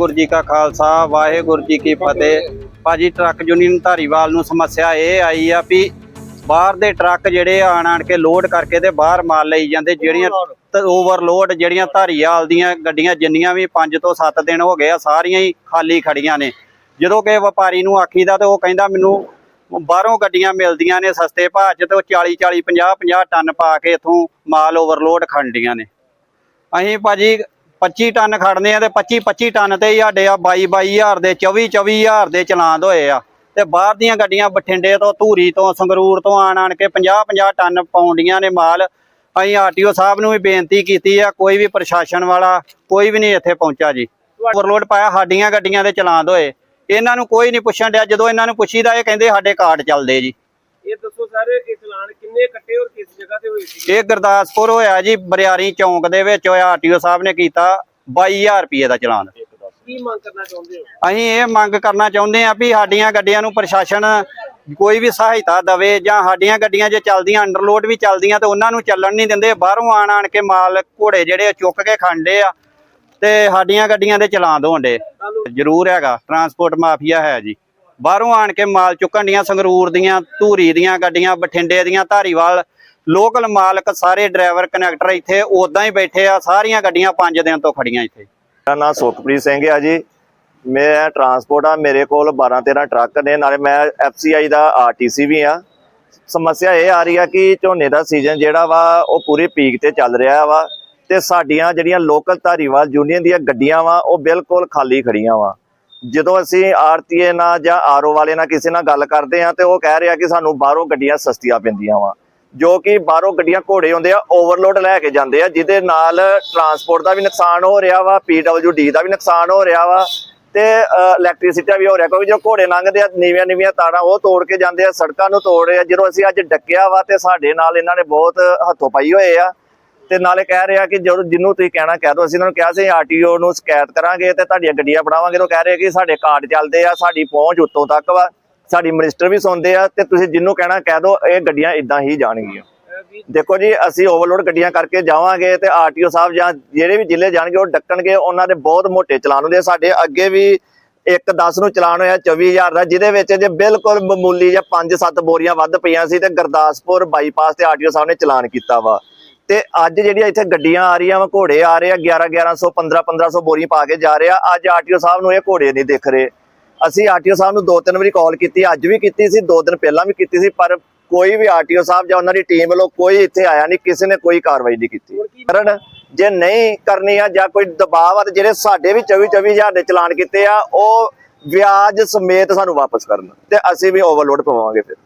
ਗੁਰੂ ਜੀ ਕਾ ਖਾਲਸਾ ਵਾਹਿਗੁਰੂ ਜੀ ਕੀ ਫਤਿਹ। ਭਾਜੀ truck union Dhariwal ਨੂੰ ਸਮੱਸਿਆ ਇਹ ਆਈ ਆ ਵੀ ਬਾਹਰ ਦੇ ਟਰੱਕ ਜਿਹੜੇ ਆਣ ਆਣ ਕੇ ਲੋਡ ਕਰਕੇ ਤੇ ਬਾਹਰ ਮਾਲ ਲਈ ਜਾਂਦੇ ਜਿਹੜੀਆਂ ਓਵਰਲੋਡ ਜਿਹੜੀਆਂ ਧਾਰੀਵਾਲ ਦੀਆਂ ਗੱਡੀਆਂ ਜਿੰਨੀਆਂ ਵੀ 5 ਤੋਂ 7 ਦਿਨ ਹੋ ਗਏ ਆ ਸਾਰੀਆਂ ਹੀ ਖਾਲੀ ਖੜੀਆਂ ਨੇ। ਜਦੋਂ ਕਿ ਵਪਾਰੀ ਨੂੰ ਆਖੀਦਾ ਤੇ ਉਹ ਕਹਿੰਦਾ ਮੈਨੂੰ ਬਾਹਰੋਂ ਗੱਡੀਆਂ ਮਿਲਦੀਆਂ ਨੇ ਸਸਤੇ ਭਾਅ 'ਚ ਤੇ ਉਹ 40 40 50 50 ਟਨ ਪਾ ਕੇ ਇਥੋਂ ਮਾਲ ਓਵਰਲੋਡ ਖੰਡੀਆਂ ਨੇ। ਅਸੀਂ ਭਾਜੀ 25 ਟਨ ਖੜਨੇ ਆ ਤੇ 25 25 ਟਨ ਤੇ ਹੀ ਸਾਡੇ ਆ 22 22000 ਦੇ 24 24000 ਦੇ ਚਲਾਨ ਹੋਏ ਆ। ਤੇ ਬਾਹਰ ਦੀਆਂ ਗੱਡੀਆਂ ਬਠਿੰਡੇ ਤੋਂ, ਧੂਰੀ ਤੋਂ, ਸੰਗਰੂਰ ਤੋਂ ਆਣ ਆਣ ਕੇ 50 50 ਟਨ ਪਾਉਂਦੀਆਂ ਨੇ ਮਾਲ। ਅਸੀਂ ਆਰਟੀਓ ਸਾਹਿਬ ਨੂੰ ਵੀ ਬੇਨਤੀ ਕੀਤੀ ਆ, ਕੋਈ ਵੀ ਪ੍ਰਸ਼ਾਸਨ ਵਾਲਾ, ਕੋਈ ਵੀ ਨਹੀਂ ਇੱਥੇ ਪਹੁੰਚਾ ਜੀ। ਓਵਰਲੋਡ ਪਾਇਆ, ਸਾਡੀਆਂ ਗੱਡੀਆਂ ਦੇ ਚਲਾਨ ਹੋਏ। ਇਹਨਾਂ ਨੂੰ ਕੋਈ ਨਹੀਂ ਪੁੱਛਣ ਡਿਆ, ਜਦੋਂ ਇਹਨਾਂ ਨੂੰ ਪੁੱਛੀਦਾ, ਇਹ ਕਹਿੰਦੇ ਸਾਡੇ ਕਾਰਡ ਚੱਲਦੇ ਜੀ। ਸਰ ਇਹ ਚਲਾਨ ਕਿੰਨੇ ਕੱਟੇ ਔਰ ਕਿਸ ਜਗ੍ਹਾ ਤੇ ਹੋਏ ਸੀ ਇਹ ਗੁਰਦਾਸਪੁਰ ਹੋਇਆ ਜੀ ਬਰਿਆਰੀ ਚੌਂਕ ਦੇ ਵਿੱਚ ਹੋਇਆ ਆਰਟੀਓ ਸਾਹਿਬ ਨੇ ਕੀਤਾ 22000 ਰੁਪਏ ਦਾ ਚਲਾਨ। ਕੀ ਮੰਗ ਕਰਨਾ ਚਾਹੁੰਦੇ ਹੋ? ਅਸੀਂ ਇਹ ਮੰਗ ਕਰਨਾ ਚਾਹੁੰਦੇ ਹਾਂ ਵੀ ਸਾਡੀਆਂ ਗੱਡੀਆਂ ਨੂੰ ਪ੍ਰਸ਼ਾਸਨ ਕੋਈ ਵੀ ਸਹਾਇਤਾ ਦਵੇ ਜਾਂ ਸਾਡੀਆਂ ਗੱਡੀਆਂ ਜੇ ਚੱਲਦੀਆਂ ਅੰਡਰਲੋਡ ਵੀ ਚੱਲਦੀਆਂ ਤੇ ਉਹਨਾਂ ਨੂੰ ਚੱਲਣ ਨਹੀਂ ਦਿੰਦੇ ਬਾਹਰੋਂ ਆਣ ਆਣ ਕੇ ਮਾਲ ਘੋੜੇ ਜਿਹੜੇ ਆ ਚੁੱਕ ਕੇ ਖਾਂਦੇ ਆ ਤੇ ਸਾਡੀਆਂ ਗੱਡੀਆਂ ਦੇ ਚਲਾਨ ਦੋਂਡੇ ਜ਼ਰੂਰ ਹੈਗਾ ਟਰਾਂਸਪੋਰਟ ਮਾਫੀਆ ਹੈ ਜੀ। ਬਾਹਰੋਂ ਆਣ ਕੇ ਮਾਲ ਚੁੱਕਣ ਡੀਆਂ ਸੰਗਰੂਰ ਦੀਆਂ, ਧੂਰੀ ਦੀਆਂ, ਗੱਡੀਆਂ, ਬਠਿੰਡੇ ਦੀਆਂ, ਧਾਰੀਵਾਲ, ਲੋਕਲ ਮਾਲਕ ਸਾਰੇ ਡਰਾਈਵਰ ਕਨੈਕਟਰ ਇੱਥੇ ਉਦਾਂ ਹੀ ਬੈਠੇ ਆ, ਸਾਰੀਆਂ ਗੱਡੀਆਂ 5 ਦਿਨ ਤੋਂ ਖੜੀਆਂ ਇੱਥੇ। ਮੇਰਾ ਨਾਮ ਸੁਖਪ੍ਰੀਤ ਸਿੰਘ ਆ ਜੀ। ਮੈਂ ਟਰਾਂਸਪੋਰਟ ਆ, ਮੇਰੇ ਕੋਲ 12 13 ਟਰੱਕ ਨੇ, ਨਾਲੇ ਮੈਂ ਐਫਸੀਆਈ ਦਾ ਆਰਟੀਸੀ ਵੀ ਆ। ਸਮੱਸਿਆ ਇਹ ਆ ਰਹੀ ਆ ਕਿ ਝੋਨੇ ਦਾ ਸੀਜ਼ਨ ਜਿਹੜਾ ਵਾ, ਉਹ ਪੂਰੀ ਪੀਕ ਤੇ ਚੱਲ ਰਿਹਾ ਵਾ ਤੇ ਸਾਡੀਆਂ ਜਿਹੜੀਆਂ ਲੋਕਲ ਧਾਰੀਵਾਲ ਯੂਨੀਅਨ ਦੀਆਂ ਗੱਡੀਆਂ ਵਾ, ਉਹ ਬਿਲਕੁਲ ਖਾਲੀ ਖੜੀਆਂ ਵਾ। ਜਦੋਂ ਅਸੀਂ ਆਰਤੀਏ ਨਾਲ ਜਾਂ ਆਰਓ ਵਾਲੇ ਨਾਲ ਕਿਸੇ ਨਾਲ ਗੱਲ ਕਰਦੇ ਆ ਤੇ ਉਹ ਕਹਿ ਰਿਹਾ ਕਿ ਸਾਨੂੰ ਬਾਹਰੋਂ ਗੱਡੀਆਂ ਸਸਤੀਆਂ ਪੈਂਦੀਆਂ ਵਾ, ਜੋ ਕਿ ਬਾਹਰੋਂ ਗੱਡੀਆਂ ਘੋੜੇ ਹੁੰਦੇ ਆ ਓਵਰਲੋਡ ਲੈ ਕੇ ਜਾਂਦੇ ਆ, ਜਿਹਦੇ ਨਾਲ ਟਰਾਂਸਪੋਰਟ ਦਾ ਵੀ ਨੁਕਸਾਨ ਹੋ ਰਿਹਾ ਵਾ ਪੀਡਬਲਯੂਡੀ ਦਾ ਵੀ ਨੁਕਸਾਨ ਹੋ ਰਿਹਾ ਵਾ ਤੇ ਇਲੈਕਟ੍ਰਿਸਿਟੀ ਵੀ ਹੋ ਰਿਹਾ, ਕਿਉਂਕਿ ਜੋ ਘੋੜੇ ਲੰਘਦੇ ਆ, ਨੀਵੀਆਂ ਨੀਵੀਆਂ ਤਾਰਾਂ ਉਹ ਤੋੜ ਕੇ ਜਾਂਦੇ ਆ, ਸੜਕਾਂ ਨੂੰ ਤੋੜ ਰਹੇ ਆ, ਜਦੋਂ ਅਸੀਂ ਅੱਜ ਡੱਕਿਆ ਵਾ ਤੇ ਸਾਡੇ ਨਾਲ ਇਹਨਾਂ ਨੇ ਬਹੁਤ ਹੱਥੋਂ ਪਾਈ ਹੋਏ ਆ। ਤੇ ਨਾਲੇ ਕਹਿ ਰਿਹਾ ਕਿ ਜਦੋਂ ਜਿੰਨੂੰ ਤੁਸੀਂ ਕਹਿਣਾ, ਕਹਿ ਦੋ, ਅਸੀਂ ਇਹਨਾਂ ਨੂੰ ਕਿਹਾ ਸੀ ਆਰਟੀਓ ਨੂੰ ਸ਼ਿਕਾਇਤ ਕਰਾਂਗੇ ਤੇ ਤੁਹਾਡੀਆਂ ਗੱਡੀਆਂ ਫੜਾਵਾਂਗੇ ਉਹ ਕਹਿ ਰਹੇ ਕਿ ਸਾਡੇ ਕਾਰਡ ਚੱਲਦੇ ਆ, ਸਾਡੀ ਪਹੁੰਚ ਉੱਤੋਂ ਤੱਕ ਵਾ, ਸਾਡੀ ਮਿਨਿਸਟਰ ਵੀ ਸੁਣਦੇ ਆ ਤੇ ਤੁਸੀਂ ਜਿੰਨੂੰ ਕਹਿਣਾ, ਕਹਿ ਦੋ, ਇਹ ਗੱਡੀਆਂ ਇਦਾਂ ਹੀ ਜਾਣਗੀਆਂ ਦੇਖੋ ਜੀ, ਅਸੀਂ ਓਵਰਲੋਡ ਗੱਡੀਆਂ ਕਰਕੇ ਜਾਵਾਂਗੇ ਤੇ ਆਰਟੀਓ ਸਾਹਿਬ ਜਾਂ ਜਿਹੜੇ ਵੀ ਜ਼ਿਲ੍ਹੇ ਜਾਣਗੇ, ਉਹ ਡੱਕਣਗੇ, ਉਹਨਾਂ ਦੇ ਬਹੁਤ ਮੋਟੇ ਚਲਾਨ ਹੁੰਦੇ ਆ। ਸਾਡੇ ਅੱਗੇ ਵੀ ਇੱਕ 10 ਨੂੰ ਚਲਾਨ ਹੋਇਆ 24000 ਦਾ, ਜਿਹਦੇ ਵਿੱਚ ਜੇ ਬਿਲਕੁਲ ਮਾਮੂਲੀ ਜਾਂ 5-7 ਬੋਰੀਆਂ ਵੱਧ ਪਈਆਂ ਸੀ ਤੇ ਗੁਰਦਾਸਪੁਰ ਬਾਈਪਾਸ ਤੇ ਆਰਟੀਓ ਸਾਹਿਬ ਨੇ ਚਲਾਨ ਕੀਤਾ ਵਾ ਤੇ ਅੱਜ ਜਿਹੜੀਆਂ ਇੱਥੇ ਗੱਡੀਆਂ ਆ ਰਹੀਆਂ ਵਾ ਘੋੜੇ ਆ ਰਹੇ ਆ 11 1100 15 1500 ਬੋਰੀ ਪਾ ਕੇ ਜਾ ਰਹੇ ਆ। ਅੱਜ ਆਰਟੀਓ ਸਾਹਿਬ ਨੂੰ ਇਹ ਘੋੜੇ ਨਹੀਂ ਦਿਖ ਰਹੇ। ਅਸੀਂ ਆਰਟੀਓ ਸਾਹਿਬ ਨੂੰ ਦੋ ਤਿੰਨ ਵਾਰੀ ਕਾਲ ਕੀਤੀ ਅੱਜ ਵੀ ਕੀਤੀ ਸੀ ਦੋ ਦਿਨ ਪਹਿਲਾਂ ਵੀ ਕੀਤੀ ਸੀ ਪਰ ਕੋਈ ਵੀ ਆਰਟੀਓ ਸਾਹਿਬ ਜਾਂ ਉਹਨਾਂ ਦੀ ਟੀਮ ਵੱਲੋਂ ਕੋਈ ਇੱਥੇ ਆਇਆ ਨਹੀਂ ਕਿਸੇ ਨੇ ਕੋਈ ਕਾਰਵਾਈ ਨਹੀਂ ਕੀਤੀ। ਕਰਨ ਜੇ ਨਹੀਂ ਕਰਨੀ ਆ ਜਾਂ ਕੋਈ ਦਬਾਅ ਆ ਤੇ ਜਿਹੜੇ ਸਾਡੇ ਵੀ 24 24000 ਦੇ ਚਲਾਨ ਕੀਤੇ ਆ ਉਹ ਵਿਆਜ ਸਮੇਤ ਸਾਨੂੰ ਵਾਪਸ ਕਰਨ। ਤੇ ਅਸੀਂ ਵੀ ਓਵਰਲੋਡ ਪਵਾਵਾਂਗੇ ਫਿਰ।